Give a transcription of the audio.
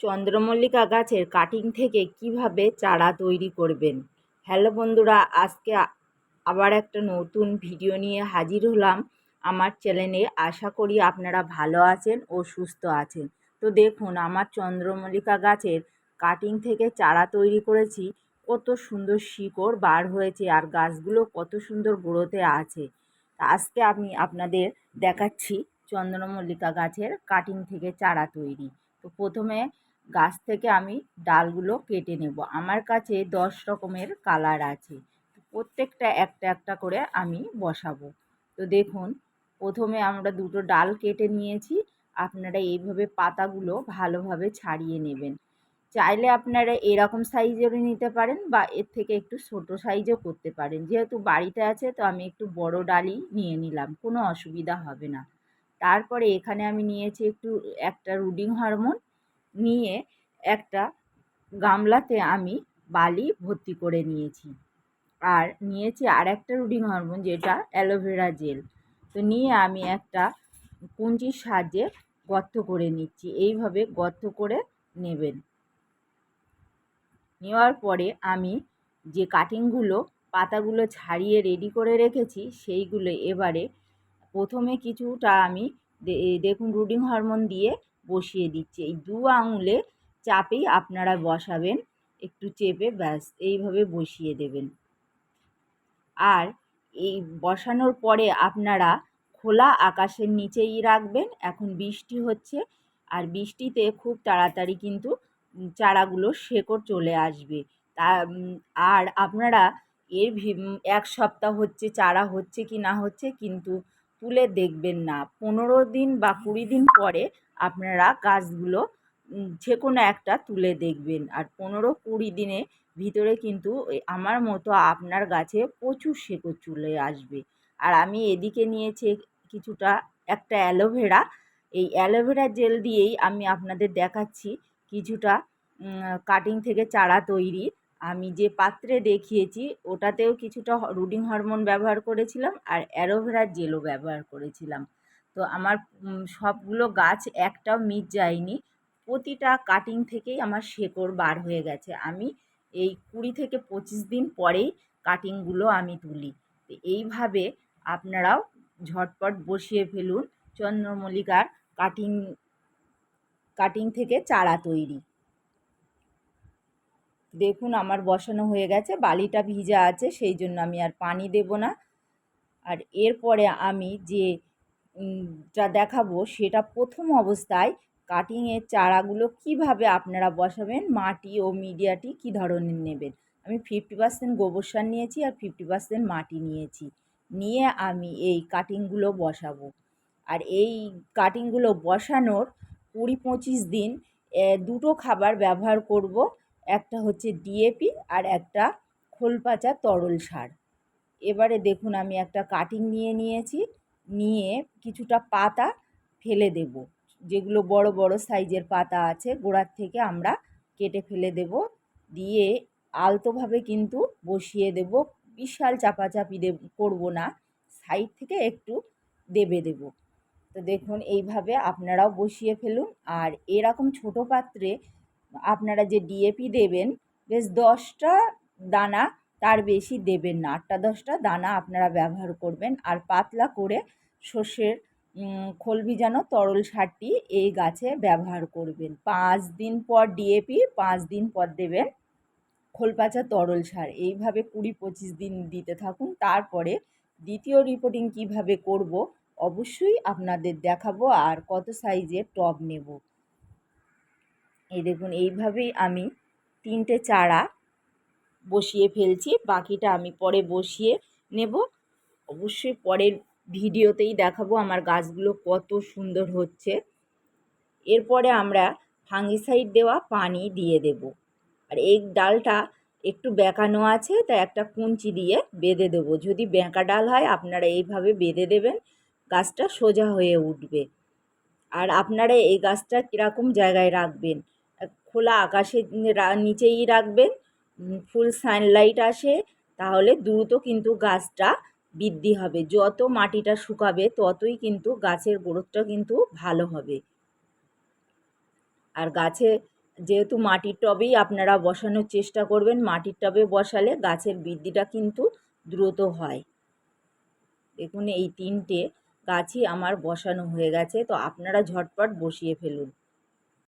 চন্দ্রমল্লিকা গাছের কাটিং থেকে কীভাবে চারা তৈরি করবেন? হ্যালো বন্ধুরা, আজকে আবার একটা নতুন ভিডিও নিয়ে হাজির হলাম আমার চ্যানেলে আশা করি আপনারা ভালো আছেন ও সুস্থ আছেন। তো দেখুন, আমার চন্দ্রমল্লিকা গাছের কাটিং থেকে চারা তৈরি করেছি। কত সুন্দর শিকড় বার হয়েছে আর গাছগুলো কত সুন্দর গ্রোথে আছে। আজকে আমি আপনাদের দেখাচ্ছি চন্দ্রমল্লিকা গাছের কাটিং থেকে চারা তৈরি। তো প্রথমে গাছ থেকে আমি ডালগুলো কেটে নেব। আমার কাছে দশ রকমের কালার আছে। প্রত্যেকটা একটা একটা করে আমি বসাবো। তো দেখুন, প্রথমে আমরা দুটো ডাল কেটে নিয়েছি। আপনারা এইভাবে পাতাগুলো ভালোভাবে ছাড়িয়ে নেবেন। চাইলে আপনারা এরকম সাইজেরও নিতে পারেন বা এর থেকে একটু ছোট সাইজও করতে পারেন। যেহেতু বাড়িতে আছে, তো আমি একটু বড় ডালই নিয়ে নিলাম, কোনো অসুবিধা হবে না। তারপরে এখানে আমি নিয়েছি একটু একটা রুডিং হরমোন। নিয়ে একটা গামলাতে আমি বালি ভর্তি করে নিয়েছি। আর নিয়েছি আর একটা রুডিং হরমোন যেটা অ্যালোভেরা জেল। তো নিয়ে আমি একটা কুঞ্চির সাহায্যে গর্ত করে নিচ্ছি। এইভাবে গর্ত করে নেবেন। নেওয়ার পরে আমি যে কাটিংগুলো, পাতাগুলো ছাড়িয়ে রেডি করে রেখেছি, সেইগুলো এবারে প্রথমে কিছুটা আমি দেখুন রুডিং হরমোন দিয়ে বসিয়ে দিচ্ছি। এই দু আঙুলে চাপেই আপনারা বসাবেন, একটু চেপে ব্যাস, এইভাবে বসিয়ে দেবেন। আর এই বসানোর পরে আপনারা খোলা আকাশের নিচেই রাখবেন, এখন বৃষ্টি হচ্ছে। আর বৃষ্টিতে খুব তাড়াতাড়ি কিন্তু চারাগুলো শেকড় চলে আসবে। তা, আর আপনারা এর এক সপ্তাহ হচ্ছে, চারা হচ্ছে কি না হচ্ছে কিন্তু তুলে দেখবেন না। পনেরো দিন বা কুড়ি দিন পরে আপনারা গাছগুলো যে কোনো একটা তুলে দেখবেন। আর পনেরো কুড়ি দিনে ভিতরে কিন্তু আমার মতো আপনার গাছে প্রচুর শেকড় চলে আসবে। আর আমি এদিকে নিয়েছি কিছুটা একটা অ্যালোভেরা। এই অ্যালোভেরা জেল দিয়েই আমি আপনাদের দেখাচ্ছি কিছুটা কাটিং থেকে চারা তৈরি। আমি যে পাত্রে দেখিয়েছি, ওটাতেও কিছুটা রুডিং হরমোন ব্যবহার করেছিলাম আর অ্যালোভেরা জেলও ব্যবহার করেছিলাম। তো আমার সবগুলো গাছ একটাও মিট যায়নি। প্রতিটা কাটিং থেকেই আমার শেকড় বার হয়ে গেছে। আমি এই কুড়ি থেকে পঁচিশ দিন পরেই কাটিংগুলো আমি তুলি। তো এইভাবে আপনারাও ঝটপট বসিয়ে ফেলুন চন্দ্রমল্লিকার কাটিং কাটিং থেকে চারা তৈরি। দেখুন আমার বসানো হয়ে গেছে, বালিটা ভিজা আছে, সেই জন্য আমি আর পানি দেব না। আর এরপরে আমি যে যা দেখাবো সেটা প্রথম অবস্থায় কাটিংয়ের চারাগুলো কীভাবে আপনারা বসাবেন, মাটি ও মিডিয়াটি কী ধরনের নেবেন? আমি ফিফটি পার্সেন্ট গোবর সার নিয়েছি আর ফিফটি পার্সেন্ট মাটি নিয়েছি। নিয়ে আমি এই কাটিংগুলো বসাবো। আর এই কাটিংগুলো বসানোর কুড়ি পঁচিশ দিন দুটো খাবার ব্যবহার করব। একটা হচ্ছে ডিএপি আর একটা খোলপাচা তরল সার। এবারে দেখুন আমি একটা কাটিং নিয়ে নিয়েছি, নিয়ে কিছুটা পাতা ফেলে দেব। যেগুলো বড় বড় সাইজের পাতা আছে, গোড়ার থেকে আমরা কেটে ফেলে দেব। দিয়ে আলতোভাবে কিন্তু বসিয়ে দেব, বিশাল চাপাচাপি দেব, করব না। সাইড থেকে একটু দেবে দেব। তো দেখুন এইভাবে আপনারাও বসিয়ে ফেলুন। আর এরকম ছোট পাত্রে আপনারা যে ডিএপি দেবেন বেশ দশটা দানা তার বেশি দেবেন না। আটটা দশটা দানা আপনারা ব্যবহার করবেন। আর পাতলা করে উম, খোল ভিজানো তরল সারটি এই গাছে ব্যবহার করবেন। পাঁচ দিন পর ডিএপি পাঁচ দিন পর দেবেন খোলপাচা তরল সার। এইভাবে কুড়ি পঁচিশ দিন দিতে থাকুন। তারপরে দ্বিতীয় রিপোর্টিং কীভাবে করব অবশ্যই আপনাদের দেখাবো আর কত সাইজের টব নেব। এই দেখুন, এইভাবেই আমি তিনটে চারা বসিয়ে ফেলছি। বাকিটা আমি পরে বসিয়ে নেব। অবশ্যই পরের ভিডিওতেই দেখাবো আমার গাছগুলো কত সুন্দর হচ্ছে। এরপরে আমরা ফাঙ্গিসাইড দেওয়া পানি দিয়ে দেব। আর এই ডালটা একটু বেঁকানো আছে, তাই একটা কুঞ্চি দিয়ে বেঁধে দেবো। যদি বেঁকা ডাল হয়, আপনারা এইভাবে বেঁধে দেবেন, গাছটা সোজা হয়ে উঠবে। আর আপনারা এই গাছটা কীরকম জায়গায় রাখবেন? খোলা আকাশের রা- নিচেই রাখবেন। ফুল সানলাইট আসে, তাহলে দ্রুত কিন্তু গাছটা বৃদ্ধি হবে। যত মাটিটা শুকাবে, ততই কিন্তু গাছের গ্রোথটা কিন্তু ভালো হবে। আর গাছে যেহেতু মাটির টবেই আপনারা বসানোর চেষ্টা করবেন, মাটির টবে বসালে গাছের বৃদ্ধিটা কিন্তু দ্রুত হয়। দেখুন, এই তিনটে গাছই আমার বসানো হয়ে গেছে, তো আপনারা ঝটপট বসিয়ে ফেলুন।